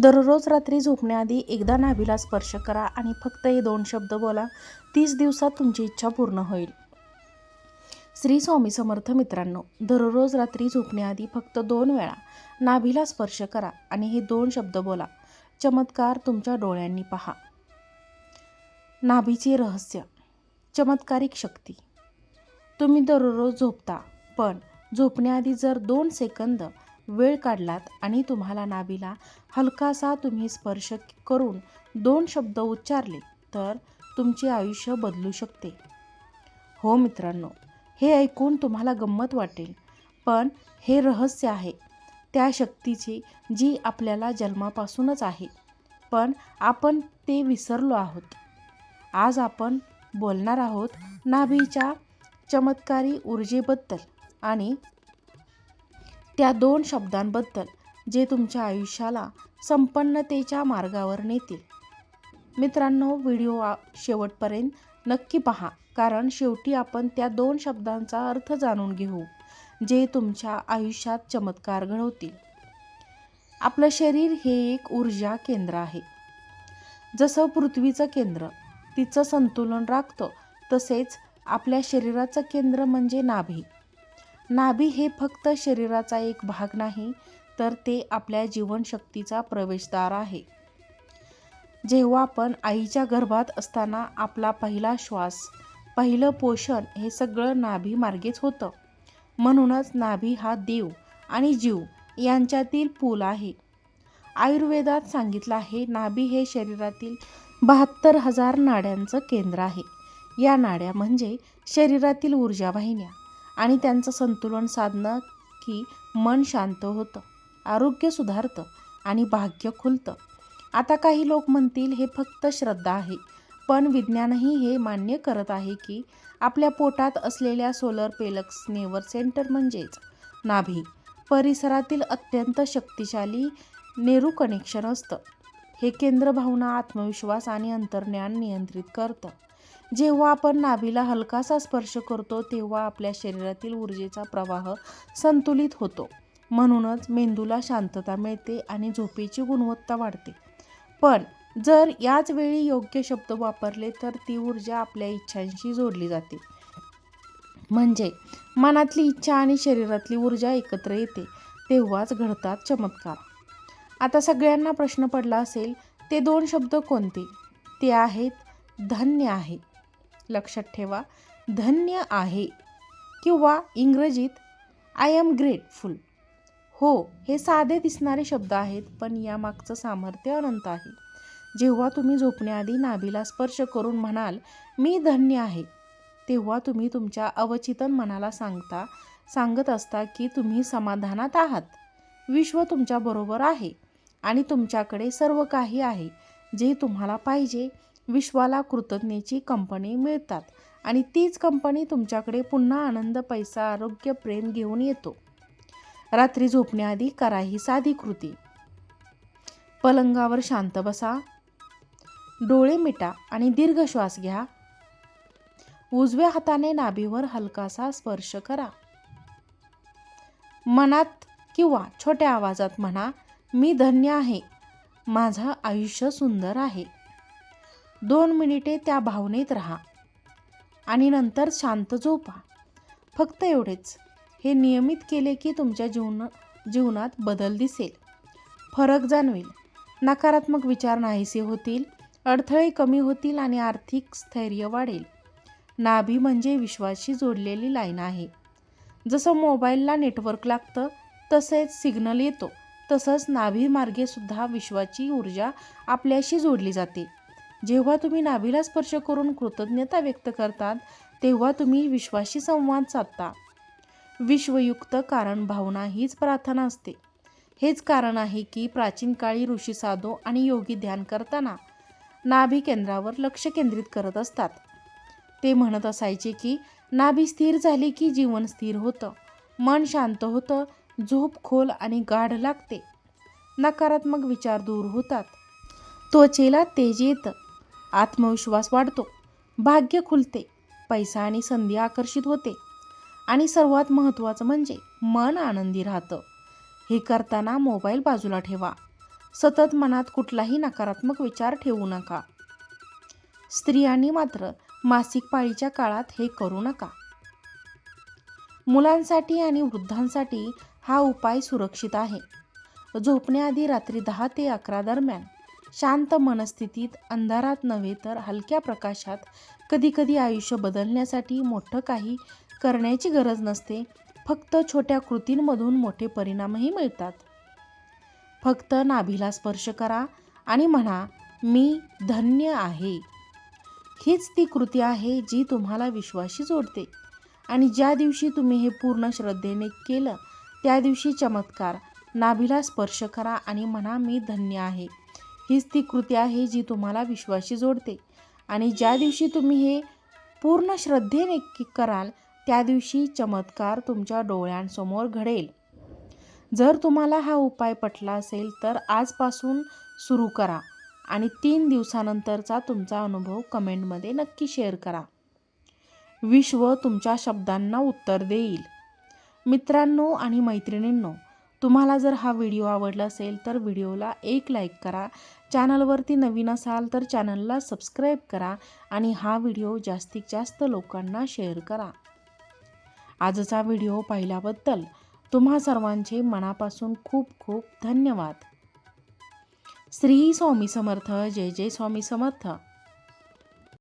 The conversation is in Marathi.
दररोज रात्री झोपण्याआधी एकदा नाभीला स्पर्श करा आणि फक्त हे दोन शब्द बोला. तीस दिवसात तुमची इच्छा पूर्ण होईल. श्री स्वामी समर्थ मित्रांनो दररोज रात्री झोपण्याआधी फक्त दोन वेळा नाभीला स्पर्श करा आणि हे दोन शब्द बोला. चमत्कार तुमच्या डोळ्यांनी पहा. नाभीचे रहस्य. चमत्कारिक शक्ती. तुम्ही दररोज झोपता पण झोपण्याआधी जर दोन सेकंद वेळ काढलात आणि तुम्हाला नाभीला हलकासा तुम्ही स्पर्श करून दोन शब्द उच्चारले तर तुमचे आयुष्य बदलू शकते. हो मित्रांनो हे ऐकून तुम्हाला गंमत वाटेल पण हे रहस्य आहे. त्या शक्तीची जी आपल्याला जन्मापासूनच आहे पण आपण ते विसरलो आहोत. आज आपण बोलणार आहोत नाभीच्या चमत्कारी ऊर्जेबद्दल आणि त्या दोन शब्दांबद्दल जे तुमच्या आयुष्याला संपन्नतेच्या मार्गावर नेतील. मित्रांनो व्हिडिओ शेवटपर्यंत नक्की पहा कारण शेवटी आपण त्या दोन शब्दांचा अर्थ जाणून घेऊ जे तुमच्या आयुष्यात चमत्कार घडवतील. आपलं शरीर हे एक ऊर्जा केंद्र आहे. जसं पृथ्वीचं केंद्र तिचं संतुलन राखतं तसेच आपल्या शरीराचं केंद्र म्हणजे नाभी. नाभी हे फक्त शरीराचा एक भाग नाही तर ते आपल्या जीवनशक्तीचा प्रवेशद्वार आहे. जेव्हा आपण आईच्या गर्भात असताना आपला पहिला श्वास पहिलं पोषण हे सगळं नाभी मार्गेच होतं. म्हणूनच नाभी हा देव आणि जीव यांच्यातील पूल आहे. आयुर्वेदात सांगितलं आहे नाभी हे शरीरातील बहात्तर हजार नाड्यांचं केंद्र आहे. या नाड्या म्हणजे शरीरातील ऊर्जा वाहिन्या. आणि त्यांचं संतुलन साधणं की मन शांत होतं आरोग्य सुधारतं आणि भाग्य खुलतं. आता काही लोक म्हणतील हे फक्त श्रद्धा आहे. पण विज्ञानही हे मान्य करत आहे की आपल्या पोटात असलेल्या सोलर पेलक्स नेवर सेंटर म्हणजेच नाभी परिसरातील अत्यंत शक्तिशाली नेरू कनेक्शन असतं. हे केंद्र भावना आत्मविश्वास आणि अंतर्ज्ञान नियंत्रित करतं. जेव्हा आपण नाभीला हलकासा स्पर्श करतो तेव्हा आपल्या शरीरातील ऊर्जेचा प्रवाह संतुलित होतो. म्हणूनच मेंदूला शांतता मिळते आणि झोपेची गुणवत्ता वाढते. पण जर याच वेळी योग्य शब्द वापरले तर ती ऊर्जा आपल्या इच्छांशी जोडली जाते. म्हणजे मनातली इच्छा आणि शरीरातली ऊर्जा एकत्र येते तेव्हाच घडतात चमत्कार. आता सगळ्यांना प्रश्न पडला असेल ते दोन शब्द कोणते? ते आहेत धन्य आहे. लक्षात ठेवा. धन्य आहे किंवा इंग्रजीत आय एम ग्रेटफुल हो हे साधे दिसणारे शब्द आहेत पण यामागचं सामर्थ्य अनंत आहे. जेव्हा तुम्ही झोपण्याआधी नाभीला स्पर्श करून म्हणाल मी धन्य आहे तेव्हा तुम्ही तुमच्या अवचितन मनाला सांगता सांगत असता की तुम्ही समाधानात आहात. विश्व तुमच्याबरोबर आहे आणि तुमच्याकडे सर्व काही आहे जे तुम्हाला पाहिजे विश्वाला कृतज्ञेची कंपनी मिळतात आणि तीच कंपनी तुमच्याकडे पुन्हा आनंद पैसा आरोग्य प्रेम घेऊन येतो. रात्री झोपण्याआधी करा ही साधी कृती. पलंगावर शांत बसा. डोळे मिटा आणि दीर्घ श्वास घ्या. उजव्या हाताने नाभीवर हलकासा स्पर्श करा. मनात किंवा छोट्या आवाजात म्हणा मी धन्य आहे. माझं आयुष्य सुंदर आहे. दोन मिनिटे त्या भावनेत राहा. आणि नंतर शांत झोपा. फक्त एवढेच. हे नियमित केले की तुमच्या जीवन जीवनात बदल दिसेल. फरक जाणवेल. नकारात्मक विचार नाहीसे होतील. अडथळे कमी होतील आणि आर्थिक स्थैर्य वाढेल. नाभी म्हणजे विश्वाशी जोडलेली लाईन आहे. जसं मोबाईलला नेटवर्क लागतं तसेच सिग्नल येतो. तसंच नाभीमार्गेसुद्धा विश्वाची ऊर्जा आपल्याशी जोडली जाते. जेव्हा तुम्ही नाभीला स्पर्श करून कृतज्ञता व्यक्त करतात तेव्हा तुम्ही विश्वाशी संवाद साधता. विश्वयुक्त कारण भावना हीच प्रार्थना असते. हेच कारण आहे की प्राचीन काळी ऋषी साधो आणि योगी ध्यान करताना नाभी केंद्रावर लक्ष केंद्रित करत असतात. ते म्हणत असायचे की नाभी स्थिर झाली की जीवन स्थिर होतं. मन शांत होतं झोप खोल आणि गाढ लागते. नकारात्मक विचार दूर होतात. त्वचेला तेज येतं. आत्मविश्वास वाढतो. भाग्य खुलते. पैसा आणि संधी आकर्षित होते. आणि सर्वात महत्त्वाचं म्हणजे मन आनंदी राहतं. हे करताना मोबाईल बाजूला ठेवा. सतत मनात कुठलाही नकारात्मक विचार ठेवू नका. स्त्रियांनी मात्र मासिक पाळीच्या काळात हे करू नका. मुलांसाठी आणि वृद्धांसाठी हा उपाय सुरक्षित आहे. झोपण्याआधी रात्री दहा ते अकरा दरम्यान शांत मनस्थितीत अंधारात नव्हे तर हलक्या प्रकाशात कधीकधी आयुष्य बदलण्यासाठी मोठं काही करण्याची गरज नसते. फक्त छोट्या कृतींमधून मोठे परिणामही मिळतात. फक्त नाभीला स्पर्श करा आणि म्हणा मी धन्य आहे. हीच ती कृती आहे जी तुम्हाला विश्वाशी जोडते. आणि ज्या दिवशी तुम्ही हे पूर्ण श्रद्धेने केलं त्या दिवशी चमत्कार. नाभीला स्पर्श करा आणि म्हणा मी धन्य आहे. हीच ती कृती आहे जी तुम्हाला विश्वाशी जोडते. आणि ज्या दिवशी तुम्ही हे पूर्ण श्रद्धेने कराल त्या दिवशी चमत्कार तुमच्या डोळ्यांसमोर घडेल. जर तुम्हाला हा उपाय पटला असेल तर आजपासून सुरू करा आणि तीन दिवसानंतरचा तुमचा अनुभव कमेंटमध्ये नक्की शेअर करा. विश्व तुमच्या शब्दांना उत्तर देईल. मित्रांनो आणि मैत्रिणींनो तुम्हाला जर हा व्हिडिओ आवडला असेल तर व्हिडिओला एक लाईक करा. चॅनलवरती नवीन असाल तर चॅनलला सबस्क्राईब करा आणि हा व्हिडिओ जास्तीत जास्त लोकांना शेअर करा. आजचा व्हिडिओ पाहिल्याबद्दल तुम्हा सर्वांचे मनापासून खूप खूप धन्यवाद. श्री स्वामी समर्थ. जय जय स्वामी समर्थ.